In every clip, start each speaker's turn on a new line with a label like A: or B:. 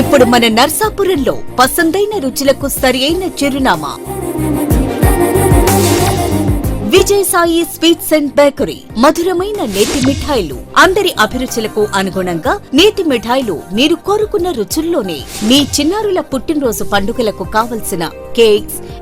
A: ఇప్పుడు మన నర్సాపురంలో పసందైన రుచులకు సరియైన చిరునామా. Vijay Sai sweets and bakery మధురమైన నేతి మిఠాయిలు. అందరి అభిరుచులకు అనుగుణంగా నేతి మిఠాయిలు మీరు కోరుకున్న రుచుల్లోనే మీ చిన్నారుల పుట్టినరోజు పండుగలకు కావలసిన cakes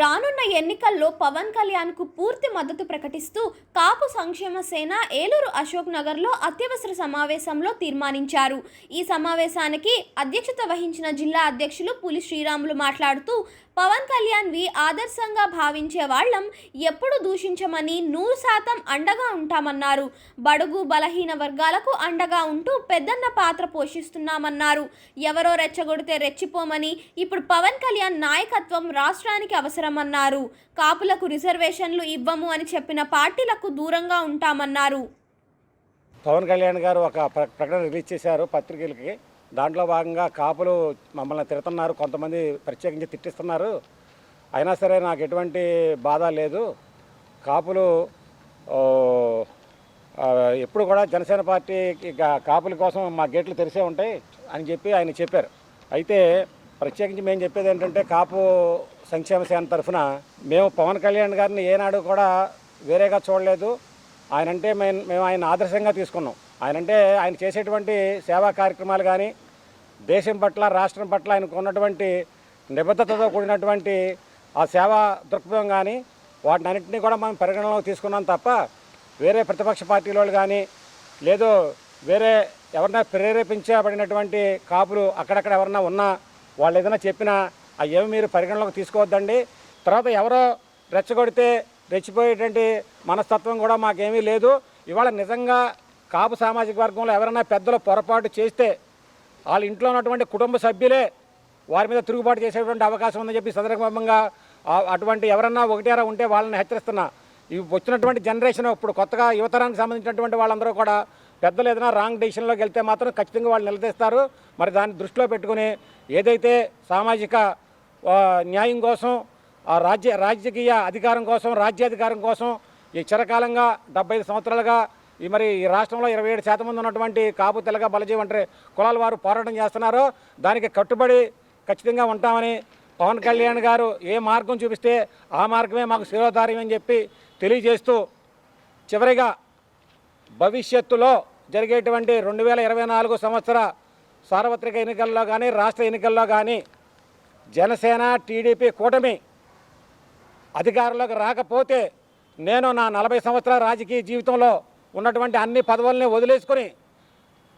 B: రానున్న ఎన్నికల్లో పవన్ కళ్యాణ్కు పూర్తి మద్దతు ప్రకటిస్తూ కాపు సంక్షేమ సేన ఏలూరు అశోక్ నగర్లో అత్యవసర సమావేశంలో తీర్మానించారు. ఈ సమావేశానికి అధ్యక్షత వహించిన జిల్లా అధ్యక్షులు పులి శ్రీరాములు మాట్లాడుతూ పవన్ కళ్యాణ్ వి ఆదర్శంగా భావించే వాళ్ళం. ఎప్పుడు దూషించమని నూరు శాతం అండగా ఉంటామన్నారు. బడుగు బలహీన వర్గాలకు అండగా ఉంటూ పెద్దన్న పాత్ర పోషిస్తున్నామన్నారు. ఎవరో రెచ్చగొడితే రెచ్చిపోమని ఇప్పుడు పవన్ కళ్యాణ్ నాయకత్వం రాష్ట్రానికి అవసరం అవసరమన్నారు. కాపులకు రిజర్వేషన్లు ఇవ్వము అని చెప్పిన పార్టీలకు దూరంగా ఉంటామన్నారు.
C: పవన్ కళ్యాణ్ గారు ఒక ప్ర- ప్రకటన రిలీజ్ చేశారు పత్రికలకి. దాంట్లో భాగంగా కాపులు మమ్మల్ని తిడుతున్నారు కొంతమంది ప్రత్యేకించి తిట్టిస్తున్నారు. అయినా సరే నాకు ఎటువంటి బాధ లేదు. కాపులు ఎప్పుడు కూడా జనసేన పార్టీకి కాపుల కోసం మా గేట్లు తెరిసే ఉంటాయి అని చెప్పి ఆయన చెప్పారు. అయితే ప్రత్యేకించి మేము చెప్పేది ఏంటంటే కాపు సంక్షేమ సేన తరఫున మేము పవన్ కళ్యాణ్ గారిని ఏనాడు కూడా వేరేగా చూడలేదు. ఆయన అంటే మేము మేము ఆయన ఆదర్శంగా తీసుకున్నాం. ఆయన అంటే ఆయన చేసేటువంటి సేవా కార్యక్రమాలు కానీ దేశం పట్ల రాష్ట్రం పట్ల ఆయనకు ఉన్నటువంటి నిబద్ధతతో కూడినటువంటి ఆ సేవా దృక్పథం కానీ వాటిని అన్నింటినీ కూడా మనం పరిగణనలోకి తీసుకున్నాం తప్ప వేరే ప్రతిపక్ష పార్టీల వాళ్ళు కానీ లేదు వేరే ఎవరన్నా ప్రేరేపించబడినటువంటి కాపులు అక్కడక్కడ ఎవరన్నా ఉన్నా వాళ్ళు ఏదైనా చెప్పినా అవి మీరు పరిగణలోకి తీసుకోవద్దండి. తర్వాత ఎవరో రెచ్చగొడితే రెచ్చిపోయేటువంటి మనస్తత్వం కూడా మాకేమీ లేదు. ఇవాళ నిజంగా కాపు సామాజిక వర్గంలో ఎవరైనా పెద్దలు పొరపాటు చేస్తే వాళ్ళ ఇంట్లో ఉన్నటువంటి కుటుంబ సభ్యులే వారి మీద తిరుగుబాటు చేసేటువంటి అవకాశం ఉందని చెప్పి సందర్భంగా అటువంటి ఎవరన్నా ఒకటేరా ఉంటే వాళ్ళని హెచ్చరిస్తున్నా. ఇవి వచ్చినటువంటి జనరేషన్ ఇప్పుడు కొత్తగా యువతరానికి సంబంధించినటువంటి వాళ్ళందరూ కూడా పెద్దలు ఏదైనా రాంగ్ డెసిషన్లోకి వెళ్తే మాత్రం ఖచ్చితంగా వాళ్ళు నిలదీస్తారు. మరి దాన్ని దృష్టిలో పెట్టుకుని ఏదైతే సామాజిక న్యాయం కోసం ఆ రాజ్య రాజకీయ అధికారం కోసం రాజ్యాధికారం కోసం ఈ చిరకాలంగా డెబ్బై ఐదు సంవత్సరాలుగా ఈ మరి ఈ రాష్ట్రంలో ఇరవై ఏడు శాతం మంది ఉన్నటువంటి కాపు తెలగ బలజీ వంటి కులాల వారు పోరాటం చేస్తున్నారో. దానికి కట్టుబడి ఖచ్చితంగా ఉంటామని పవన్ కళ్యాణ్ గారు ఏ మార్గం చూపిస్తే ఆ మార్గమే మాకు శిరోధార్యం అని చెప్పి తెలియజేస్తూ చివరిగా భవిష్యత్తులో జరిగేటువంటి రెండు వేల ఇరవై నాలుగు సంవత్సర సార్వత్రిక ఎన్నికల్లో కానీ రాష్ట్ర ఎన్నికల్లో కానీ జనసేన టీడీపీ కూటమి అధికారంలోకి రాకపోతే నేను నా నలభై సంవత్సరాల రాజకీయ జీవితంలో ఉన్నటువంటి అన్ని పదవుల్ని వదిలేసుకొని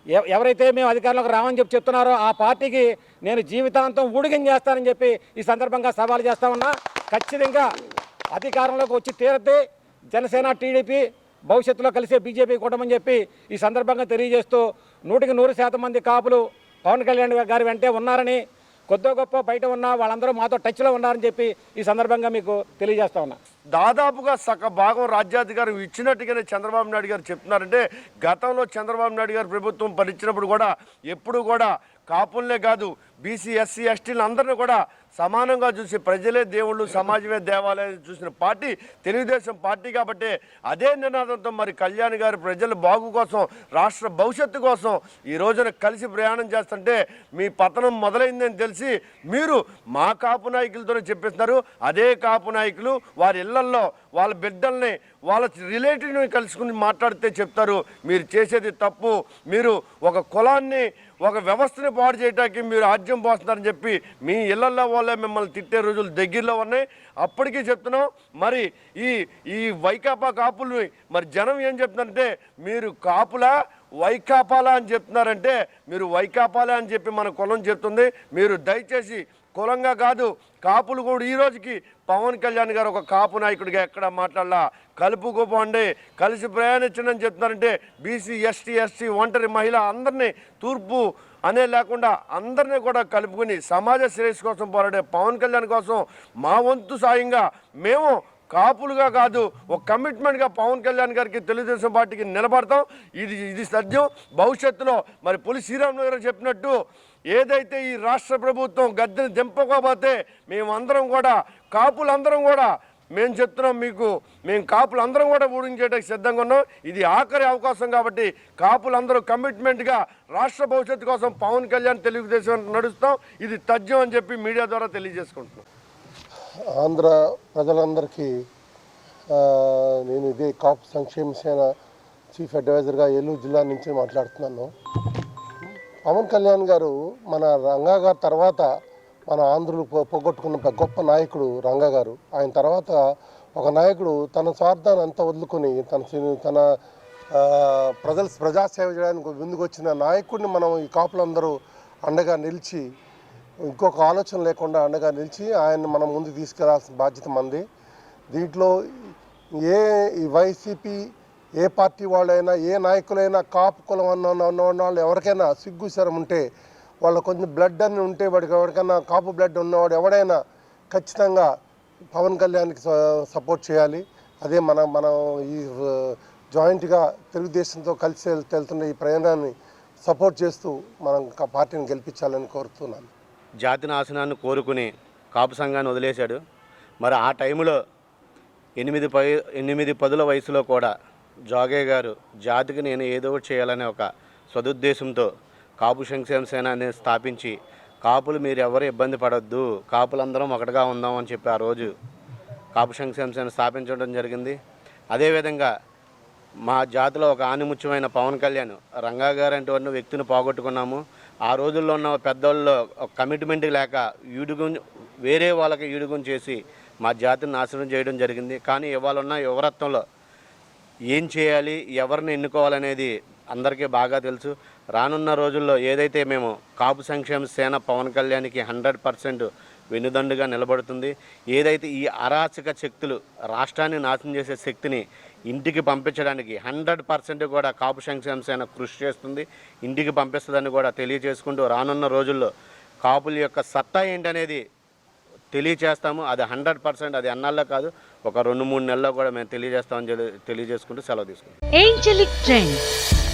C: ఎవ- ఎవరైతే మేము అధికారంలోకి రామని చెప్పి చెప్తున్నారో ఆ పార్టీకి నేను జీవితాంతం ఊడిగం చేస్తానని చెప్పి ఈ సందర్భంగా సవాల్ చేస్తా ఉన్నా. ఖచ్చితంగా అధికారంలోకి వచ్చి తీరద్ది జనసేన టీడీపీ భవిష్యత్తులో కలిసే బీజేపీ కూటమని చెప్పి ఈ సందర్భంగా తెలియజేస్తూ నూటికి నూరు శాతం మంది కాపులు పవన్ కళ్యాణ్ గారి వెంటే ఉన్నారని కొద్దో గొప్ప బయట ఉన్న వాళ్ళందరూ మాతో టచ్లో ఉన్నారని చెప్పి ఈ సందర్భంగా మీకు తెలియజేస్తా ఉన్నా.
D: దాదాపుగా సగ భాగం రాజ్యాధికారం ఇచ్చినట్టుగానే చంద్రబాబు నాయుడు గారు చెప్తున్నారంటే గతంలో చంద్రబాబు నాయుడు గారు ప్రభుత్వం పరిచినప్పుడు కూడా ఎప్పుడు కూడా కాపుల్నే కాదు బీసీ ఎస్సీ ఎస్టీలు అందరినీ కూడా సమానంగా చూసి ప్రజలే దేవుళ్ళు సమాజమే దేవాలయం చూసిన పార్టీ తెలుగుదేశం పార్టీ కాబట్టి అదే నినాదంతో మరి కళ్యాణ్ గారు ప్రజల బాగు కోసం రాష్ట్ర భవిష్యత్తు కోసం ఈ రోజున కలిసి ప్రయాణం చేస్తుంటే మీ పతనం మొదలైందని తెలిసి మీరు మా కాపు నాయకులతోనే చెప్పిస్తున్నారు. అదే కాపు నాయకులు వారి ఇళ్ళల్లో వాళ్ళ బిడ్డల్ని వాళ్ళ రిలేటివ్ని కలుసుకుని మాట్లాడితే చెప్తారు. మీరు చేసేది తప్పు. మీరు ఒక కులాన్ని ఒక వ్యవస్థని పాడు చేయడానికి మీరు ఆద్యం పోస్తున్నారని చెప్పి మీ ఇళ్ళల్లో వాళ్ళ మిమ్మల్ని తిట్టే రోజులు దగ్గరలో ఉన్నాయి. అప్పటికీ చెప్తున్నాం. మరి ఈ ఈ వైకాపా కాపుల్ని మరి జనం ఏం చెప్తున్నారంటే మీరు కాపులా వైకాపాలా అని చెప్తున్నారంటే మీరు వైకాపాలే అని చెప్పి మన కులం చెప్తుంది. మీరు దయచేసి కులంగా కాదు కాపులు కూడా ఈ రోజుకి పవన్ కళ్యాణ్ గారు ఒక కాపు నాయకుడిగా ఎక్కడ మాట్లాడలా? కలుపు గోపండి కలిసి ప్రయాణించండి చెప్తున్నారంటే బీసీ ఎస్టీ ఎస్సీ ఒంటరి మహిళ అందరినీ తూర్పు అనే లేకుండా అందరినీ కూడా కలుపుకుని సమాజ శ్రేయస్సు కోసం పోరాడే పవన్ కళ్యాణ్ కోసం మా వంతు సాయంగా మేము కాపులుగా కాదు ఒక కమిట్మెంట్గా పవన్ కళ్యాణ్ గారికి తెలుగుదేశం పార్టీకి నిలబడతాం. ఇది ఇది సత్యం. భవిష్యత్తులో మరి పులి శ్రీరాములు గారు చెప్పినట్టు ఏదైతే ఈ రాష్ట్ర ప్రభుత్వం గద్దెని దింపకపోతే మేమందరం కూడా కాపులందరం కూడా మేము చెప్తున్నాం మీకు మేము కాపులందరం కూడా ఊడించేటకు సిద్ధంగా ఉన్నాం. ఇది ఆఖరి అవకాశం కాబట్టి కాపులందరూ కమిట్మెంట్గా రాష్ట్ర భవిష్యత్తు కోసం పవన్ కళ్యాణ్ తెలుగుదేశం నడుస్తాం. ఇది తథ్యం అని చెప్పి మీడియా ద్వారా తెలియజేసుకుంటున్నాం.
E: ఆంధ్ర ప్రజలందరికీ నేను ఇదే కాపు సంక్షేమ సేన చీఫ్ అడ్వైజర్గా ఏలూరు జిల్లా నుంచి మాట్లాడుతున్నాను. పవన్ కళ్యాణ్ గారు మన రంగా గారు తర్వాత మన ఆంధ్రులు పోగొట్టుకున్న గొప్ప నాయకుడు రంగా గారు. ఆయన తర్వాత ఒక నాయకుడు తన స్వార్థాన్ని అంతా వదులుకొని తన తన ఆ, ప్రజల ప్రజాసేవ చేయడానికి ముందుకు వచ్చిన నాయకుడిని మనం ఈ కాపులందరూ అండగా నిలిచి ఇంకొక ఆలోచన లేకుండా అండగా నిలిచి ఆయన్ని మనం ముందు తీసుకెళ్ళాల్సిన బాధ్యత మంది దీంట్లో ఏ ఈ వైసీపీ ఏ పార్టీ వాళ్ళైనా ఏ నాయకులైనా కాపు కులం అన్న ఉన్న- ఉన్న వాళ్ళు ఎవరికైనా సిగ్గు శరం ఉంటే వాళ్ళ కొంచెం బ్లడ్ అని ఉంటే వాడికి ఎవరికైనా కాపు బ్లడ్ ఉన్నవాడు ఎవడైనా ఖచ్చితంగా పవన్ కళ్యాణ్కి సపోర్ట్ చేయాలి. అదే మన మనం ఈ జాయింట్గా తెలుగుదేశంతో కలిసి వెళ్తున్న ఈ ప్రయాణాన్ని సపోర్ట్ చేస్తూ మనం పార్టీని గెలిపించాలని కోరుతున్నాను.
F: జాతి నాశనాన్ని కోరుకుని కాపు సంఘాన్ని వదిలేశాడు. మరి ఆ టైంలో ఎనిమిది పై ఎనిమిది పదుల వయసులో కూడా జాగే గారు జాతికి నేను ఏదో ఒకటి చేయాలనే ఒక సదుద్దేశంతో కాపు సంక్షేమ సేన అనేది స్థాపించి కాపులు మీరు ఎవరు ఇబ్బంది పడొద్దు కాపులందరం ఒకటిగా ఉందాం అని చెప్పి ఆ రోజు కాపు సంక్షేమ సేన స్థాపించడం జరిగింది. అదేవిధంగా మా జాతిలో ఒక ఆనిముత్యమైన పవన్ కళ్యాణ్ రంగా గారు అటువంటి వ్యక్తిని పోగొట్టుకున్నాము. ఆ రోజుల్లో ఉన్న పెద్దోళ్ళు కమిట్మెంట్ లేక ఈడుగు వేరే వాళ్ళకి ఈడుగుని చేసి మా జాతిని నాశనం చేయడం జరిగింది. కానీ ఇవాళ ఉన్న యువరత్నంలో ఏం చేయాలి ఎవరిని ఎన్నుకోవాలనేది అందరికీ బాగా తెలుసు. రానున్న రోజుల్లో ఏదైతే మేము కాపు సంక్షేమ సేన పవన్ కళ్యాణ్కి హండ్రెడ్ పర్సెంట్ వెన్నుదండుగా నిలబడుతుంది ఏదైతే ఈ అరాచక శక్తులు రాష్ట్రాన్ని నాశనం చేసే శక్తిని ఇంటికి పంపించడానికి హండ్రెడ్ పర్సెంట్ కూడా కాపు సంక్షేమ సేన కృషి చేస్తుంది ఇంటికి పంపిస్తుందని కూడా తెలియజేసుకుంటూ రానున్న రోజుల్లో కాపుల యొక్క సత్తా ఏంటనేది తెలియజేస్తాము అది హండ్రెడ్ పర్సెంట్ అది అన్నాల్లో కాదు ఒక రెండు మూడు నెలల్లో కూడా మేము తెలియజేస్తామని తెలి- తెలియజేసుకుంటూ సెలవు తీసుకుంటాం.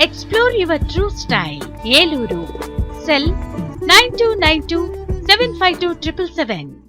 G: Explore your true style. Yeluru. Cell 9292 752 777.